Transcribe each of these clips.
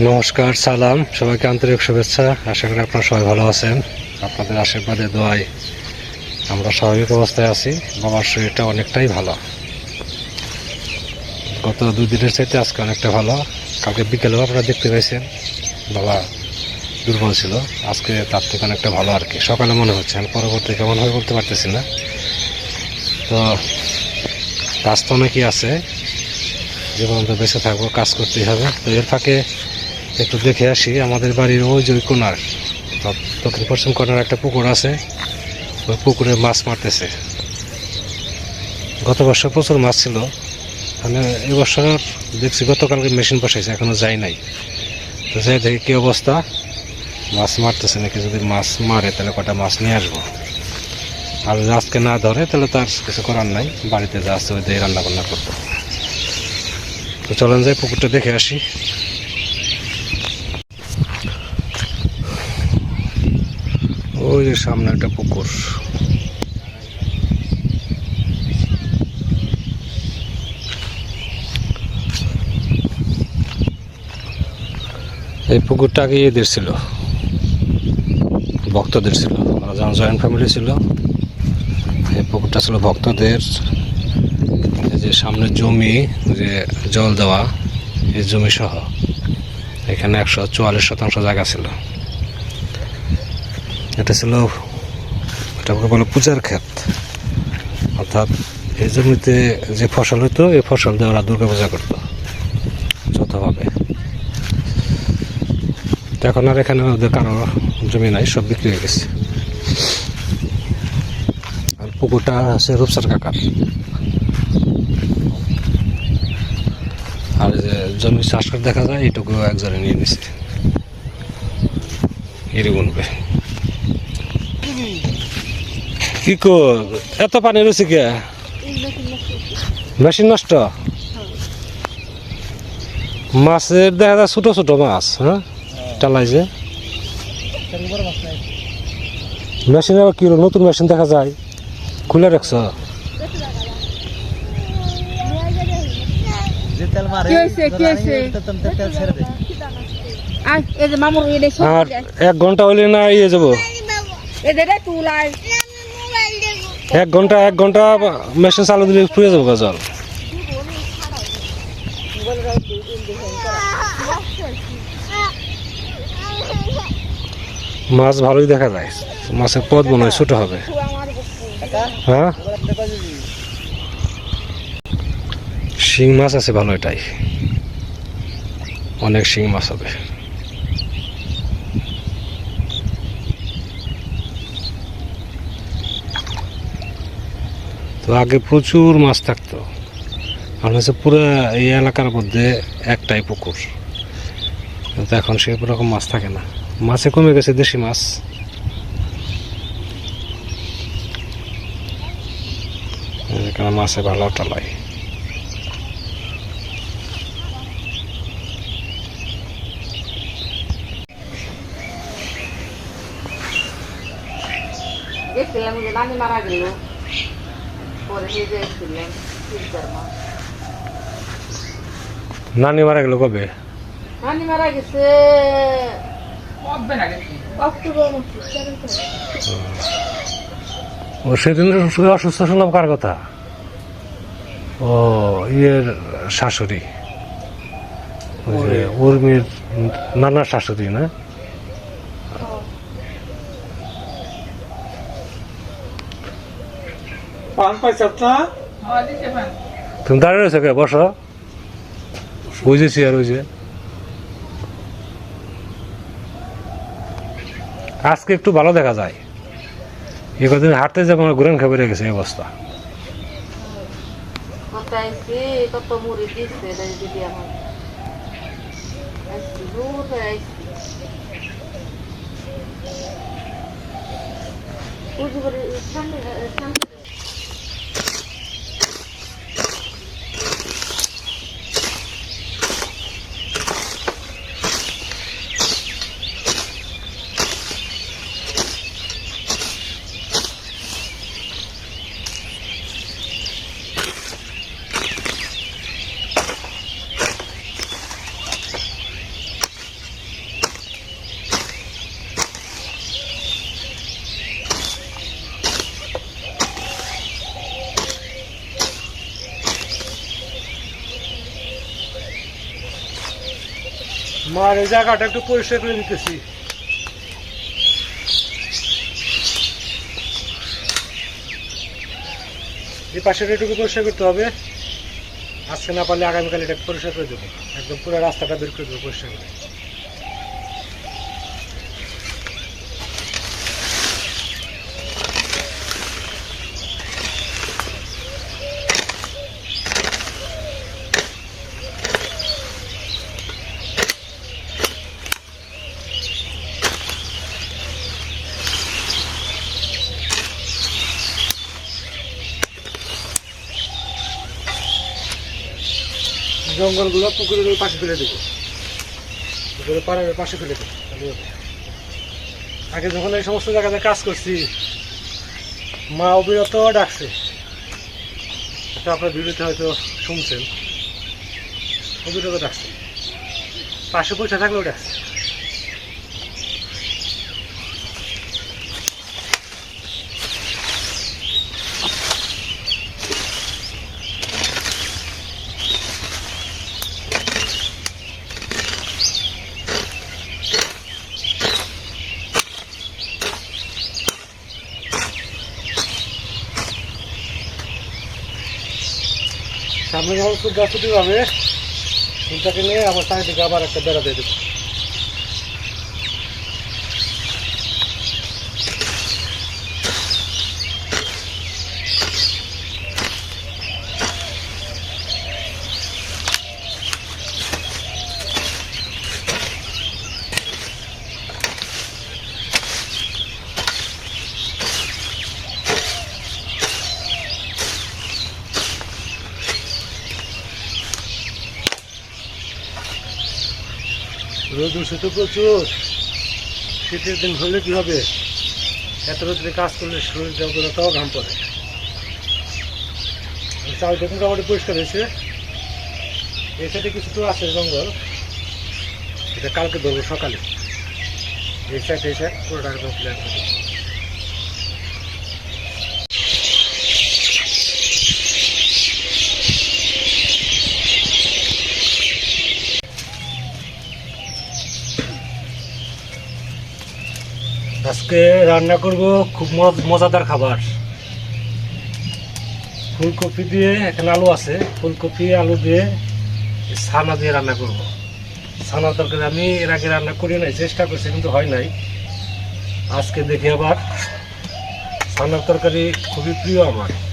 নমস্কার, সালাম, সবাইকে আন্তরিক শুভেচ্ছা। আশা করি আপনারা সবাই ভালো আছেন। আপনাদের আশীর্বাদে, দোয়ায় আমরা স্বাভাবিক অবস্থায় আছি। বাবার শরীরটা অনেকটাই ভালো। গত দুই দিনের চাইতে আজকে অনেকটা ভালো। কালকে বিকেলেও আপনারা দেখতে পেয়েছেন বাবা দুর্বল ছিল। আজকে তার থেকে অনেকটা ভালো আর কি। সকালে মনে হচ্ছে, আমি পরবর্তী কেমন হবে বলতে পারতেছি না। তো কাজ তো অনেকই আছে। যে পর্যন্ত বেঁচে থাকব, কাজ করতেই হবে। তো এর ফাঁকে একটু দেখে আসি, আমাদের বাড়ির ওই যে কোনার দক্ষিণ পশ্চিম কোনার একটা পুকুর আছে, ওই পুকুরে মাছ মারতেছে। গত বছর প্রচুর মাছ ছিল মানে এবছর দেখছি গতকালকে মেশিন বসাইছে, এখনও যাই নাই। তো যাই দেখি কী অবস্থা, মাছ মারতেছে নাকি, যদি মাছ মারে তাহলে কটা মাছ নিয়ে আসব? আর যদি আজকে না ধরে তাহলে তার কিছু করার নাই, বাড়িতে যা আছে ওই দিয়ে রান্না বান্না করব। তো চলেন যাই পুকুরটা দেখে আসি। ওই যে সামনে একটা পুকুর। এই পুকুরটা আগে এদের ছিল, ভক্তদের ছিল ওরা যখন জয়েন্ট ফ্যামিলি ছিল। এই পুকুরটা ছিল ভক্তদের। যে সামনে জমি যে জল দেওয়া, এই জমি সহ, এখানে একশো চুয়াল্লিশ শতাংশ জায়গা ছিল। এটা ছিল এটাকে বলে পূজার ক্ষেত। অর্থাৎ এই জমিতে যে ফসল হতো এই ফসল দিয়ে ওরা দুর্গা পূজা করতো, যথাভাবে। এখন আর এখানে ওদের কারও জমি নাই, সব বিক্রি হয়ে গেছে। আর পুকুরটা আছে রূপসার কাকার। আর যে জমি চাষ করে দেখা যায় এইটুকু একজনে নিয়ে নিছে। বনবে। কি কো? এত পানি রয়েছে কে? মেশিন নষ্ট? মাছের দেখা যায় ছোট ছোট মাছ হ্যাঁ? টালাই যে। মেশিন আবার কি নতুন মেশিন দেখা যায়। খুলে রাখছ? আর এক ঘণ্টা হইলে না ইয়ে যাব। এদের তুলাই। এক ঘণ্টা এক ঘণ্টা মেশিন চালু দিলে ফুয়ে যাব জল মাছ ভালোই দেখা যায়। মাছের পথ মনে হয় ছোট হবে। হ্যাঁ? শিং মাছ আছে ভালো এটাই। অনেক শিং মাছ হবে। তো আগে প্রচুর মাছ থাকতো। আর হচ্ছে পুরো এই এলাকার মধ্যে একটাই পুকুর। কিন্তু এখন সেই রকম মাছ থাকে না। মাছে কমে গেছে দেশি মাছ। এখানে মাছে ভালো টালাই মারা গেল পরে নিজে এসেছিলাম তিনটার মা নানি মারা গেল কবে? নানি মারা গেছে। ও সেদিন অসুস্থ শুনলাম কার কথা? ও ইয়ের শাশুড়ি। উর্মির নানার শাশুড়ি না? পান পাইছ না তুমি দাঁড়িয়ে রয়েছো কে? বসো। বুঝেছি আর ওই যে। আজকে একটু ভালো দেখা যায়। এ কদিন হাঁটতে যাব আমার ঘুরেন খাবার গেছে এই অবস্থা। কত মার, এই জায়গাটা একটু পরিষ্কার করে দিতেছি। এই পাশেটা একটু পরিষ্কার করতে হবে। আজকে না পারলে আগামীকাল এটা পরিষ্কার করে দেবো। একদম পুরো রাস্তাটা বের করে দেবো পরিষ্কার করে। জঙ্গলগুলো পুকুরের পাশে ফেলে দেবো। পুকুরের পাড়ের পাশে ফেলে দেবো। আগে যখন এই সমস্ত জায়গাতে কাজ করছি, মা অবিরত ডাকছে। এটা আপনার ভিডিওতে হয়তো শুনছেন। অবিরত ডাকছে। পাশে পয়সা থাকলেও ডাকছে। ফুল গাছ যাবে ফুলটাকে নিয়ে আমার চারিদিকে আবার একটা বেড়া দিয়ে দেবো রোদ উঠছে তো প্রচুর। শীতের দিন হলে কি হবে? এত রোদে কাজ করলে শরীরটা তাও ঘাম পড়ে। দেখুন মোটামুটি পরিষ্কার হয়েছে। এই সাইডে কিছু তো আছে জঙ্গল। এটা কালকে ধরবো সকালে। এই সাইড এই সাইড পুরোটা একদম ক্লিয়ার করে আজকে রান্না করব খুব মজ- মজাদার খাবার। ফুলকপি দিয়ে এখানে আলু আছে। ফুলকপি, আলু দিয়ে ছানা দিয়ে রান্না করব। ছানা তরকারি আমি এর আগে রান্না করি নাই, চেষ্টা করছি, কিন্তু হয় নাই। আজকে দেখি আবার। ছানার তরকারি খুবই প্রিয় আমার।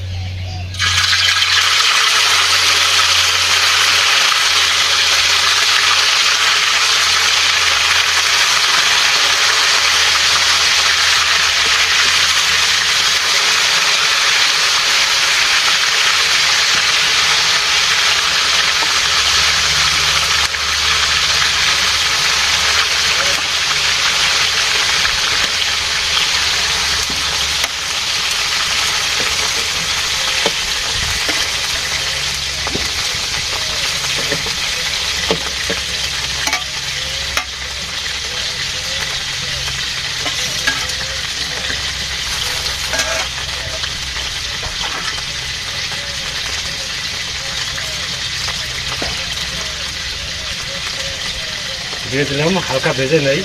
দিয়ে দিলাম হালকা ভেজে নেই।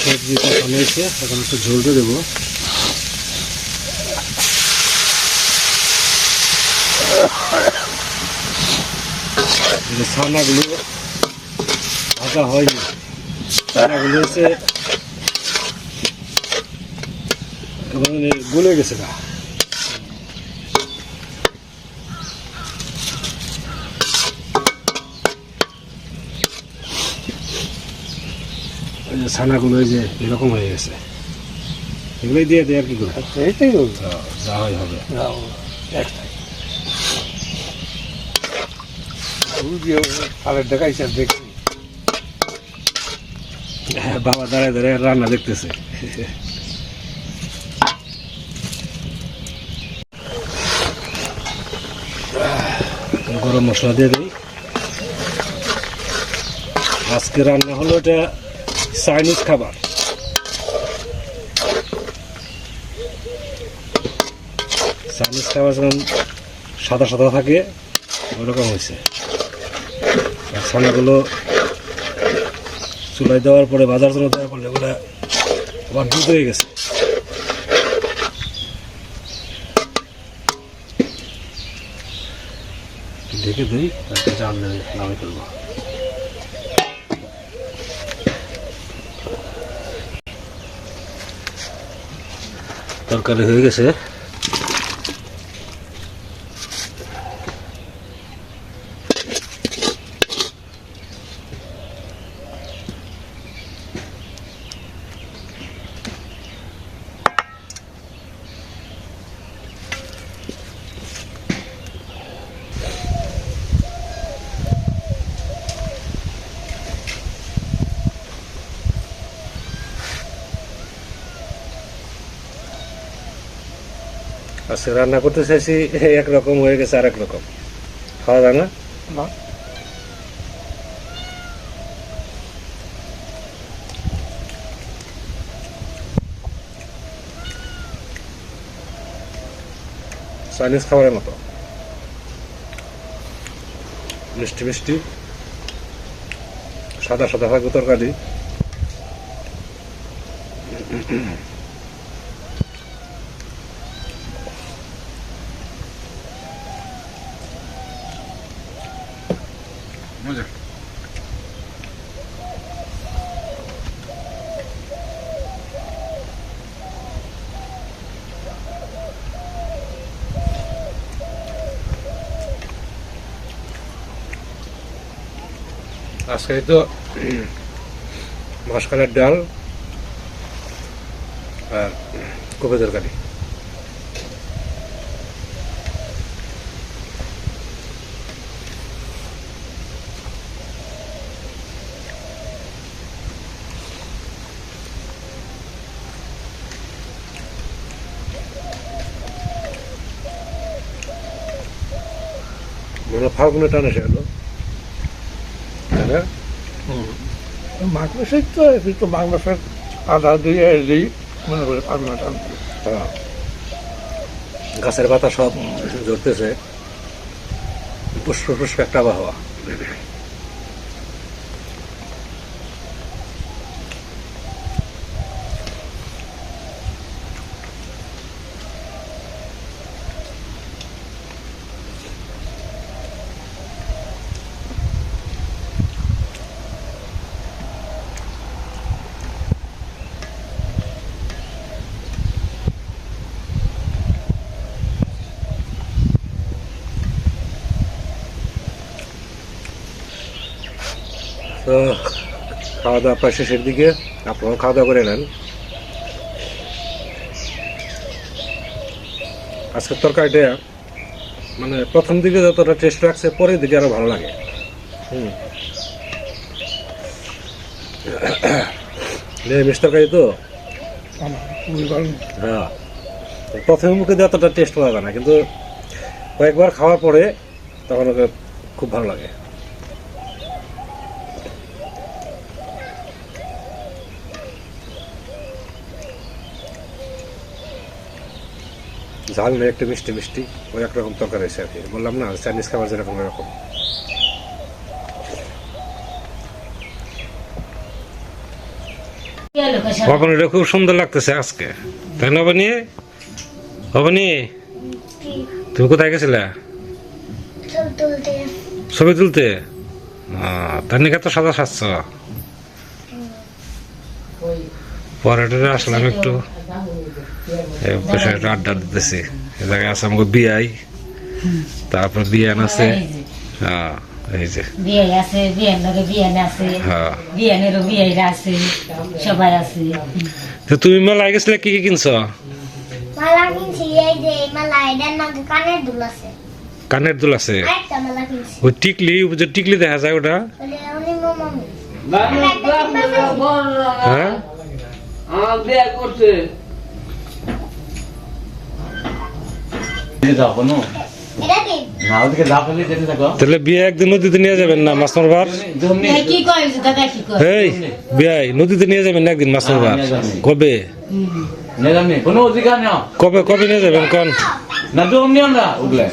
সবজি কষানো হয়েছে এখন একটু ঝোল দিয়ে দেবো। ছানাগুলো ভাজা হয়নি। ছানাগুলো হচ্ছে গলে গেছে না ছানাগুলো যে এরকম হয়ে গেছে এগুলোই দিয়ে দেয় আর কি করে এইটাই তো হ্যাঁ, যা হয় হবে কালের দেখাইছে দেখি বাবা দাঁড়ায় দাঁড়ায় রান্না দেখতেছে গরম মশলা দিয়ে দিই আজকে রান্না হলো এটা চাইনিজ খাবার চাইনিজ খাবার যেমন সাদা সাদা থাকে, ওরকম হয়েছে। আর ছানাগুলো চুলাই দেওয়ার পরে, বাজার জন্য দেওয়ার পরে, ওগুলো আবার দুধ হয়ে গেছে। ঢেকে দিই জাল নামে ফেলব। তরকারি হয়ে গেছে। আজকে রান্না করতে চাইছি একরকম হয়ে গেছে আর রকম। খাওয়া যায় না? না। চাইনিজ খাবারের মতো। মিষ্টি মিষ্টি। সাদা সাদা থাকবে তরকারি। মজা আজকে তো মাসকালের ডাল আর কপি তরকারি মনে হয় ফাল্গুনে টানে সে হলো তাই না? মাঘ মাসে তো কিন্তু মাঘ মাসের আদা দুই দিই মনে করে পাবনা টান। হ্যাঁ। গাছের পাতা সব ঝরতেছে। পুষ্প পুষ্প একটা আবহাওয়া। তো খাওয়া দাওয়া প্রায় শেষের দিকে। আপনারাও খাওয়া দাওয়া করে নেন। আজকের তরকারিটা মানে প্রথম দিকে যতটা টেস্ট রাখছে পরের দিকে আরও ভালো লাগে। হুম। নিরামিষ তরকারি তো? হ্যাঁ। প্রথমে মুখে দিয়ে অতটা টেস্ট যায় না কিন্তু কয়েকবার খাওয়ার পরে তখন খুব ভালো লাগে। ঝাল নেই একটু মিষ্টি মিষ্টি ওই একরকম তরকারি আছে আর কি। বললাম না চাইনিজ খাবার যেরকম এরকম অবনীটা খুব সুন্দর লাগতেছে আজকে। তাই না অবনী অবনী তুমি কোথায় গেছিলে? ছবি তুলতে। আহ, তার নিকে তো সাদা সাজছ? পরে আসলাম একটু। বসে একটু আড্ডা দিতেছি এ জায়গায় আছে আমাকে বিয়াই তারপর বিয়ান আছে হ্যাঁ এই যে বিয়ে আছে বিয়ের লগে বিয়ে আছে হ্যাঁ বিয়েনেরও বিয়েরা আছে সবাই আছে তো তুমি মেলায় গেছিলে কি কি কিনছো মালা কিনছি এই যে মালা এটার নাকি কানের দুল আছে কানের দুল আছে আরেকটা মালা কিনছি ওই টিকলি যে টিকলি দেখা যায় ওটা হ্যাঁ আমার বিয়ে করছে যাব না এটা কি না ওদিকে লাফালে যেতে থাকো তাহলে বিয়ে একদিন নদীতে নিয়ে যাবেন না মাছ মারবার? এই বিয়াই নদীতে নিয়ে যাবেন না একদিন মাছ মারবার? হ্যাঁ। কবে? কবে কবে নিয়ে যাবেন কোন? না উগলে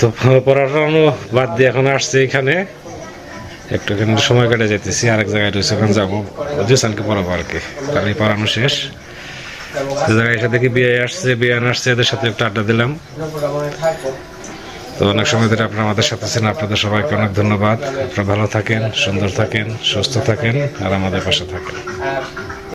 তো পড়াশোনা বাদ দিয়ে এখন আসছে এখানে। একটু সময় কেটে যেতেছি আরেক জায়গায় রয়েছে ওখানে যাব। জুসানকে পড়াবো আর কি। তাহলে পড়ানো শেষ। জায়গায় এসে দেখি বিয়ে আসছে বিয়ে আসছে, এদের সাথে একটু আড্ডা দিলাম। তো অনেক সময় ধরে আপনারা আমাদের সাথে ছিলেন আপনাদের সবাইকে অনেক ধন্যবাদ। আপনারা ভালো থাকেন, সুন্দর থাকেন, সুস্থ থাকেন, আর আমাদের পাশে থাকেন।